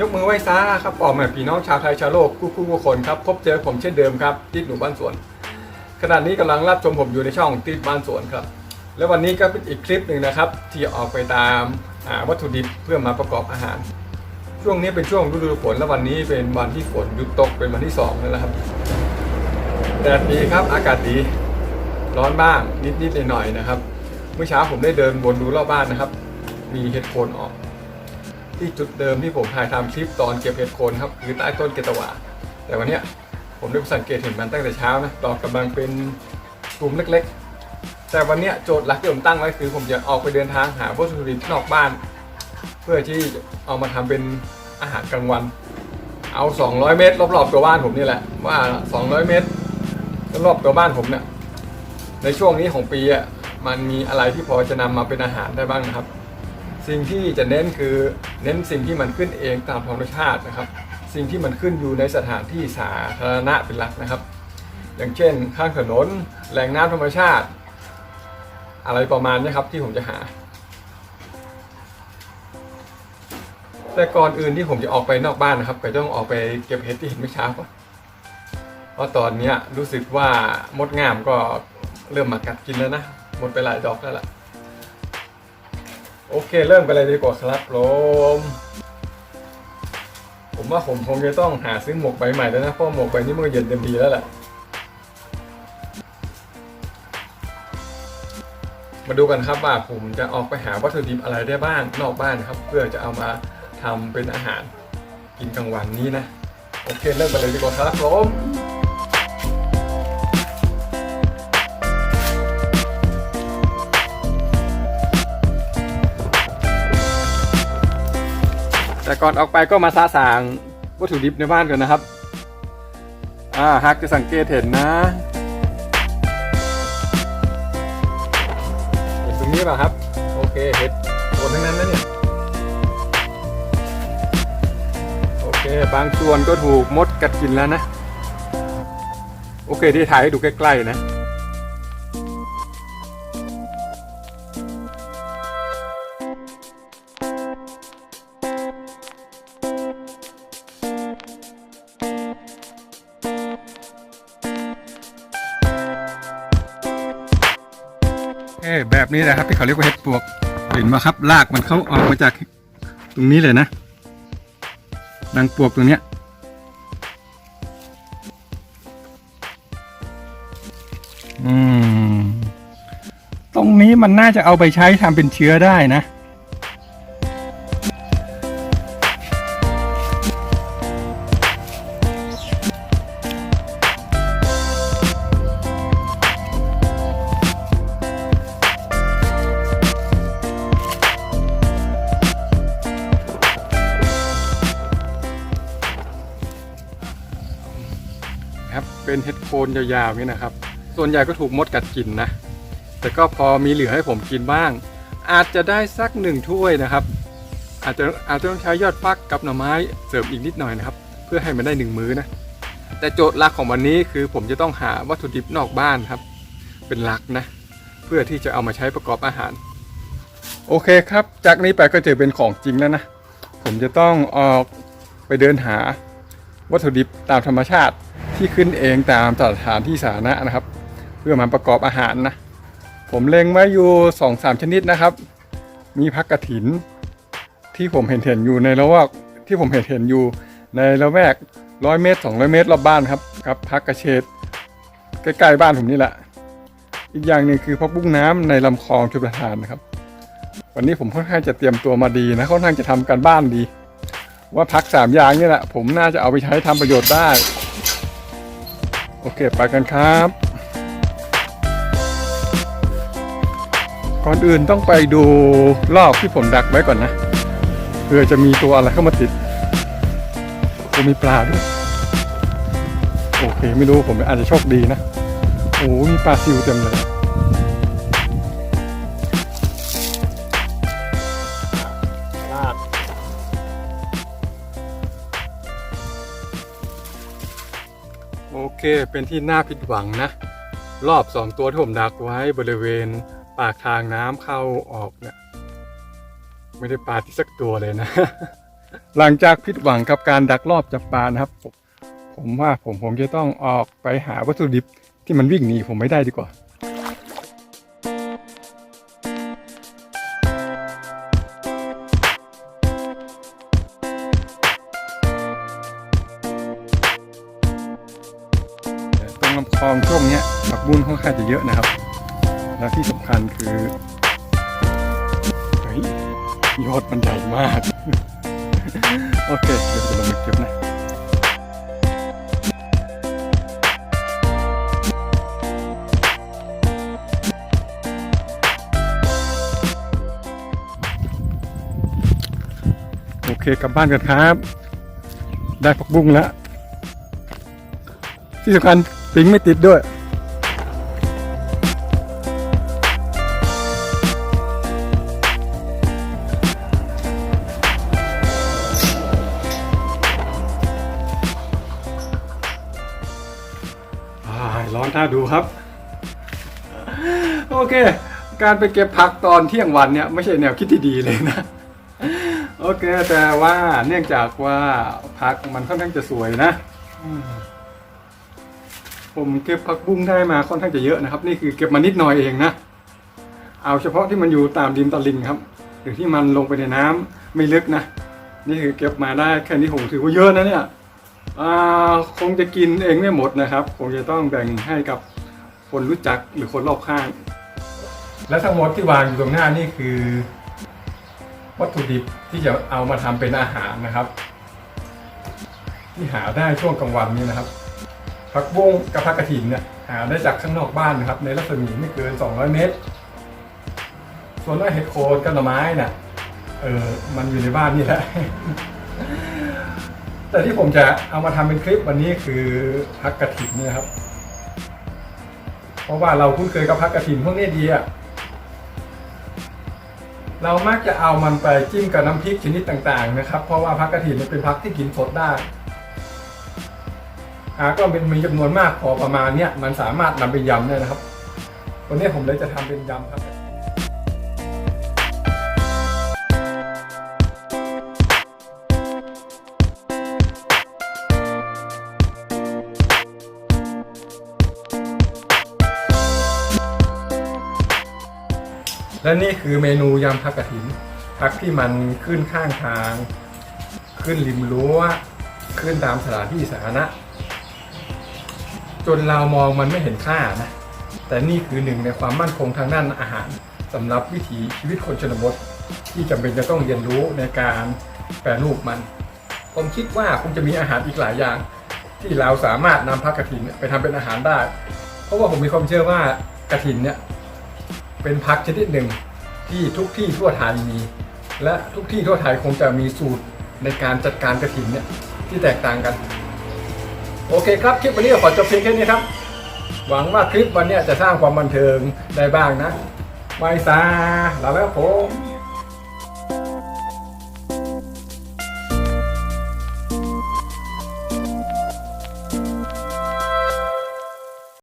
ยกมือไหว้ซาครับออกมาพี่น้องชาวไทยชาวโลกคู่คู่คนครับพบเจอผมเช่นเดิมครับติดหนูบ้านสวนขณะนี้กำลังรับชมผมอยู่ในช่องติดบ้านสวนครับ และวันนี้ก็เป็นอีกคลิปหนึ่งนะครับ ที่ออกไปตามาวัตถุดิบเพื่อมาประกอบอาหาร ช่วงนี้เป็นช่วงฤดูฝนและวันนี้เป็นวันที่ฝนหยุดตกเป็นวันที่สองแล้วนะครับแดดดีครับอากาศดีร้อนบ้างนิดๆหน่อยๆนะครับ เมื่อเช้าผมได้เดินวนดูรอบบ้านนะครับ มีเห็ดโคนออก ที่จุดเดิมที่ผมถ่ายทำคลิปตอนเก็บเห็ดโคนครับคือใต้ต้นเกตวาแต่วันนี้ผมได้สังเกตเห็นมันตั้งแต่เช้านะดอกกำลังเป็นกลุ่มเล็กๆ แต่วันนี้โจทย์หลักที่ผมตั้งไว้คือ ผมจะออกไปเดินทางหาวัตถุดิบนอกบ้าน เพื่อที่เอามาทำเป็นอาหารกลางวัน เอา 200 เมตร รอบๆตัวบ้านผมนี่แหละว่า 200 เมตรรอบตัวบ้านผมเนี่ยในช่วงนี้ของปีอะมันมีอะไรที่พอจะนำมาเป็นอาหารได้บ้างนะครับ สิ่งที่จะเน้นคือ เน้นสิ่งที่มันขึ้นเองตามธรรมชาตินะครับ สิ่งที่มันขึ้นอยู่ในสถานที่สาธารณะเป็นหลักนะครับ อย่างเช่น ข้างถนนแหล่งน้ำธรรมชาติ อะไรประมาณนี้ครับที่ผมจะหา แต่ก่อนอื่นที่ผมจะออกไปนอกบ้านนะครับ ก็ต้องออกไปเก็บเห็ดที่เห็นเมื่อเช้าก่อนเพราะตอนนี้รู้สึกว่ามดงามก็เริ่มมากัดกินแล้วนะหมดไปหลายดอกแล้วล่ะ โอเค เริ่มกันเลยดีกว่าครับผมผมว่าผมคงจะต้องหาซื้อหมวกใบใหม่แล้วนะเพราะหมวกใบนี้มันเย็นเต็มทีแล้วแหละมาดูกันครับว่าผมจะออกไปหาวัตถุดิบอะไรได้บ้างนอกบ้านครับ เพื่อจะเอามาทำเป็นอาหารกินกลางวันนี้นะ โอเค เริ่มกันเลยดีกว่าครับผม แต่ก่อนออกไปก็มาซาสางวัตถุดิบในบ้านก่อนนะครับ อ่าฮักจะสังเกตเห็นนะเห็นตรงนี้ป่ะครับ โอเคเห็ดโคนทั้งนั้นนะเนี่ยโอเคบางส่วนก็ถูกมดกัดกินแล้วนะ โอเคที่ถ่ายให้ดูใกล้ๆนะ อ้แบบนี้แหละครับที่เขาเรียกว่าเห็ดปวก เห็นไหมครับรากมันเขาออกมาจากตรงนี้เลยนะดังปวกตรงเนี้ยอืม ตรงนี้มันน่าจะเอาไปใช้ทำเป็นเชื้อได้นะ เป็นเห็ดโคนยาวๆนี่นะครับ ส่วนใหญ่ก็ถูกมดกัดกินนะ แต่ก็พอมีเหลือให้ผมกินบ้าง อาจจะได้สักหนึ่งถ้วยนะครับ อาจจะอาจจะต้องใช้ยอดฟักกับหน่อไม้เสริมอีกนิดหน่อยนะครับ เพื่อให้มันได้หนึ่งมื้อนะ แต่โจทย์หลักของวันนี้คือผมจะต้องหาวัตถุดิบนอกบ้านครับ เป็นหลักนะ เพื่อที่จะเอามาใช้ประกอบอาหาร โอเคครับ จากนี้ไปก็จะเป็นของจริงแล้วนะ ผมจะต้องออกไปเดินหาวัตถุดิบตามธรรมชาติ ที่ขึ้นเองตามสถานที่สาธารณะนะครับ เพื่อมาประกอบอาหารนะ ผมเล็งไว้อยู่สองสามชนิดนะครับ มีพักกระถิน ที่ผมเห็นเห็นอยู่ในระแวกที่ผมเห็นเห็นอยู่ในระแวกร้อยเมตรสองร้อยเมตรรอบบ้านครับกับพักกระเฉดใกล้ๆบ้านผมนี่แหละ อีกอย่างหนึ่งคือพักบุ้งน้ำในลำคลองชลประทานนะครับ วันนี้ผมค่อนข้างจะเตรียมตัวมาดีนะค่อนข้างจะทำการบ้านดี ว่าพักสามอย่างนี่แหละ ผมน่าจะเอาไปใช้ทำประโยชน์ได้ โอเค ไปกันครับ ก่อนอื่นต้องไปดูรอบที่ผมดักไว้ก่อนนะเพื่อจะมีตัวอะไรเข้ามาติดจะมีปลาด้วย โอเค ไม่รู้ผมอาจจะโชคดีนะ โอ้มีปลาซิวเต็มเลย เค เป็นที่น่าผิดหวังนะ รอบสองตัวที่ผมดักไว้บริเวณปากทางน้ำเข้าออกเนี่ยไม่ได้ปลาที่สักตัวเลยนะ หลังจากผิดหวังกับการดักรอบจับปลานะครับ ผมผมว่าผมผมจะต้องออกไปหาวัตถุดิบที่มันวิ่งหนีผมไม่ได้ดีกว่า ลำคลองช่วงนี้ผักบุ้นค่อนข้างจะเยอะนะครับ แล้วที่สำคัญคือเฮ้ยยอดมันใหญ่มาก โอเค เดี๋ยวจะลงไปเก็บนะโอเคกลับบ้านกันครับ ได้ผักบุ้งแล้วที่สำคัญ ปิงไม่ติดด้วย ร้อนน่าดูครับ โอเค การไปเก็บผักตอนเที่ยงวันเนี่ย ไม่ใช่แนวคิดที่ดีเลยนะ โอเค แต่ว่าเนื่องจากว่าผักมันค่อนข้างจะสวยนะ ผมเก็บผักบุ้งได้มาค่อนข้างจะเยอะนะครับ นี่คือเก็บมานิดหน่อยเองนะเอาเฉพาะที่มันอยู่ตามดินตะลิงครับ หรือที่มันลงไปในน้ำไม่ลึกนะ นี่คือเก็บมาได้แค่นี้ผมถือว่าเยอะนะเนี่ยคงจะกินเองไม่หมดนะครับ คงจะต้องแบ่งให้กับคนรู้จักหรือคนรอบข้าง และทั้งหมดที่วางอยู่ตรงหน้านี่คือ วัตถุดิบที่จะเอามาทำเป็นอาหารนะครับ ที่หาได้ช่วงกลางวันนี้นะครับ ผักบุ้งกับผักกระถินเนี่ยหาได้จากข้างนอกบ้านนะครับ ในรัศมีไม่เกิน 200 เมตร ส่วนว่าเห็ดโคนกับหน่อไม้น่ะเออมันอยู่ในบ้านนี่แหละ แต่ที่ผมจะเอามาทำเป็นคลิปวันนี้คือพักกระถินเนี่ยครับ เพราะว่าเราคุ้นเคยกับพักกระถินพวกนี้ดีอะเรามักจะเอามันไปจิ้มกับน้ำพริกชนิดต่าง ๆ นะครับ เพราะว่าพักกระถินเนี่ยเป็นพักที่กินสดได้ หาก็เป็นมีจำนวนมากพอประมาณเนี้ยมันสามารถนำไปยำได้นะครับวันนี้ผมเลยจะทำเป็นยำครับและนี่คือเมนูยำผักกระถินผักที่มันขึ้นข้างทาง ขึ้นริมรั้ว ขึ้นตามสถานที่สาธารณะ จนเรามองมันไม่เห็นค่านะ แต่นี่คือหนึ่งในความมั่นคงทางด้านอาหารสำหรับวิถีชีวิตคนชนบท ที่จำเป็นจะต้องเรียนรู้ในการแปรรูปมัน ผมคิดว่าคงจะมีอาหารอีกหลายอย่าง ที่เราสามารถนำผักกระถินไปทำเป็นอาหารได้ เพราะว่าผมมีความเชื่อว่ากระถินเนี่ยเป็นพักชนิดหนึ่งที่ทุกที่ทั่วไทยมี และทุกที่ทั่วไทยคงจะมีสูตรในการจัดการกระถินเนี่ยที่แตกต่างกัน โอเคครับ คลิปวันนี้ขอจบเพียงแค่นี้ครับ หวังว่าคลิปวันนี้จะสร้างความบันเทิงได้บ้างนะไวซาลาแล้วผม